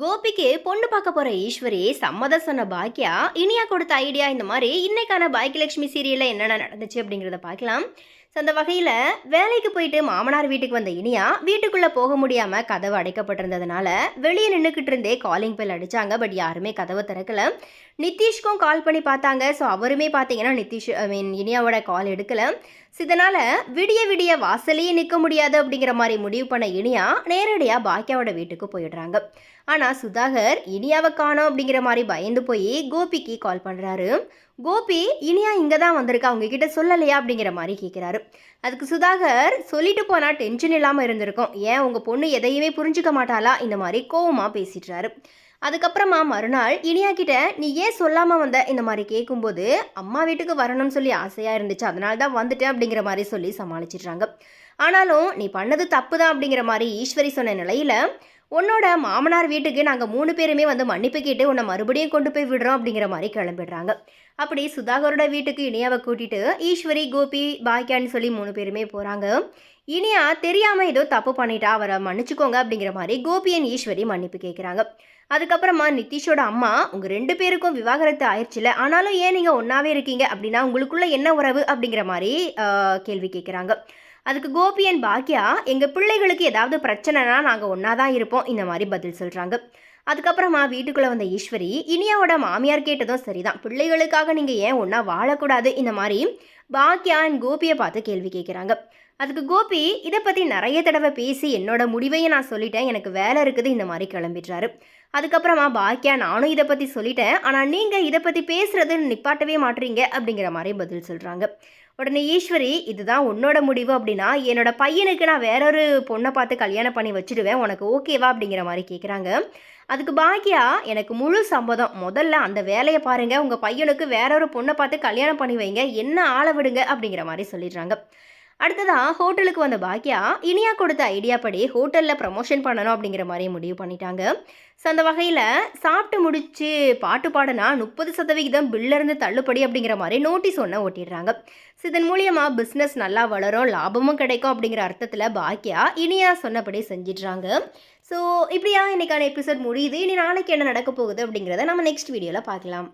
கோபிக்கு பொண்ணு பார்க்க போற ஈஸ்வரி சம்மதம் சொன்ன பாக்கியா இனியா கொடுத்த ஐடியா இந்த மாதிரி இன்னைக்கான பாக்கியலட்சுமி சீரியல்ல என்னென்ன நடந்துச்சு அப்படிங்கிறத பார்க்கலாம். ஸோ அந்த வகையில் வேலைக்கு போயிட்டு மாமனார் வீட்டுக்கு வந்த இனியா வீட்டுக்குள்ளே போக முடியாமல் கதவு அடைக்கப்பட்டிருந்ததுனால வெளியே நின்றுக்கிட்டு இருந்தே காலிங் பெல் அடித்தாங்க பட் யாருமே கதவை திறக்கல. நிதிஷ்க்கும் கால் பண்ணி பார்த்தாங்க. ஸோ அவருமே பார்த்தீங்கன்னா நிதிஷ் ஐ மீன் இனியாவோட கால் எடுக்கலை. ஸோ இதனால் விடிய விடிய வாசலையே நிற்க முடியாது அப்படிங்கிற மாதிரி முடிவு பண்ண இனியா நேரடியாக பாக்கியாவோட வீட்டுக்கு போயிடுறாங்க. ஆனால் சுதாகர் இனியாவை காணோம் அப்படிங்கிற மாதிரி பயந்து போய் கோபிக்கு கால் பண்ணுறாரு கோபி இனியா இங்கே தான் வந்திருக்கா? உங்ககிட்ட சொல்லலையா? அப்படிங்கிற மாதிரி கேட்குறாரு அதுக்கு சுதாகர் சொல்லிட்டு போனால் டென்ஷன் இல்லாமல் இருந்திருக்கும். ஏன் உங்கள் பொண்ணு எதையுமே புரிஞ்சுக்க மாட்டாளா? இந்த மாதிரி கோவமாக பேசிட்டுறாரு அதுக்கப்புறமா மறுநாள் இனியா கிட்ட நீ ஏன் சொல்லாமல் வந்த? இந்த மாதிரி கேட்கும்போது அம்மா வீட்டுக்கு வரணும்னு சொல்லி ஆசையாக இருந்துச்சு. அதனால தான் வந்துட்டேன் அப்படிங்கிற மாதிரி சொல்லி சமாளிச்சிடுறாங்க. ஆனாலும் நீ பண்ணது தப்பு தான் அப்படிங்கிற மாதிரி ஈஸ்வரி சொன்ன நிலையில் உன்னோட மாமனார் வீட்டுக்கு நாங்கள் மூணு பேருமே வந்து மன்னிப்பு கேட்டு உன்னை மறுபடியும் கொண்டு போய் விடுறோம் அப்படிங்கிற மாதிரி கிளம்பிடுறாங்க. அப்படி சுதாகரோட வீட்டுக்கு இனியாவை கூட்டிட்டு ஈஸ்வரி கோபி பாக்கியான்னு சொல்லி மூணு பேருமே போகிறாங்க இனியா தெரியாமல் ஏதோ தப்பு பண்ணிட்டா அவரை மன்னிச்சுக்கோங்க அப்படிங்கிற மாதிரி கோபியன் ஈஸ்வரி மன்னிப்பு கேட்குறாங்க அதுக்கப்புறமா நிதிஷோட அம்மா உங்கள் ரெண்டு பேருக்கும் விவாகரத்து ஆயிடுச்சுல ஆனாலும் ஏன் நீங்கள் ஒன்றாவே இருக்கீங்க? அப்படின்னா உங்களுக்குள்ள என்ன உறவு? அப்படிங்கிற மாதிரி கேள்வி கேட்குறாங்க அதுக்கு கோபியன் பாக்கியா எங்கள் பிள்ளைகளுக்கு ஏதாவது பிரச்சனைனா நாங்கள் ஒன்றா தான் இருப்போம். இந்த மாதிரி பதில் சொல்கிறாங்க அதுக்கப்புறமா வீட்டுக்குள்ளே வந்த ஈஸ்வரி இனியாவோட மாமியார் கேட்டதும் சரிதான். பிள்ளைகளுக்காக நீங்கள் ஏன் ஒன்றா வாழக்கூடாது? இந்த மாதிரி பாக்கியா அண்ட் கோபியை பார்த்து கேள்வி கேட்குறாங்க அதுக்கு கோபி இதை பற்றி நிறைய தடவை பேசி என்னோட முடிவையும் நான் சொல்லிட்டேன். எனக்கு வேலை இருக்குது. இந்த மாதிரி கிளம்பிடுறாரு. அதுக்கப்புறமா பாக்கியா நானும் இதை பற்றி சொல்லிட்டேன். ஆனால் நீங்கள் இதை பற்றி பேசுகிறது நிப்பாட்டவே மாட்டீங்க அப்படிங்கிற மாதிரி பதில் சொல்கிறாங்க உடனே ஈஸ்வரி இதுதான் உன்னோட முடிவு அப்படின்னா என்னோட பையனுக்கு நான் வேறொரு பொண்ணை பார்த்து கல்யாணம் பண்ணி வச்சிடுவேன். உனக்கு ஓகேவா அப்படிங்கிற மாதிரி கேட்குறாங்க அதுக்கு பாக்கியா எனக்கு முழு சம்மதம். முதல்ல அந்த வேலையை பாருங்கள் உங்கள் பையனுக்கு வேறொரு பொண்ணை பார்த்து கல்யாணம் பண்ணி வைங்க. என்ன ஆளை விடுங்க? அப்படிங்கிற மாதிரி சொல்லிடுறாங்க. அடுத்ததாக ஹோட்டலுக்கு வந்த பாக்கியா இனியா கொடுத்த ஐடியா படி ஹோட்டலில் ப்ரமோஷன் பண்ணணும் அப்படிங்கிற மாதிரி முடிவு பண்ணிட்டாங்க. ஸோ அந்த வகையில் சாப்பிட்டு முடித்து பாட்டு பாடனா முப்பது சதவிகிதம் பில்லிருந்து தள்ளுபடி அப்படிங்கிற மாதிரி நோட்டீஸ் ஒன்று ஓட்டிடுறாங்க ஸோ இதன் மூலியமாக பிஸ்னஸ் நல்லா வளரும் லாபமும் கிடைக்கும் அப்படிங்கிற அர்த்தத்தில் பாக்கியா இனியா சொன்னபடி செஞ்சிடுறாங்க. ஸோ இப்படியா இன்னைக்கான எபிசோட் முடியுது. இனி நாளைக்கு என்ன நடக்க போகுது அப்படிங்கிறத நம்ம நெக்ஸ்ட் வீடியோவில் பார்க்கலாம்.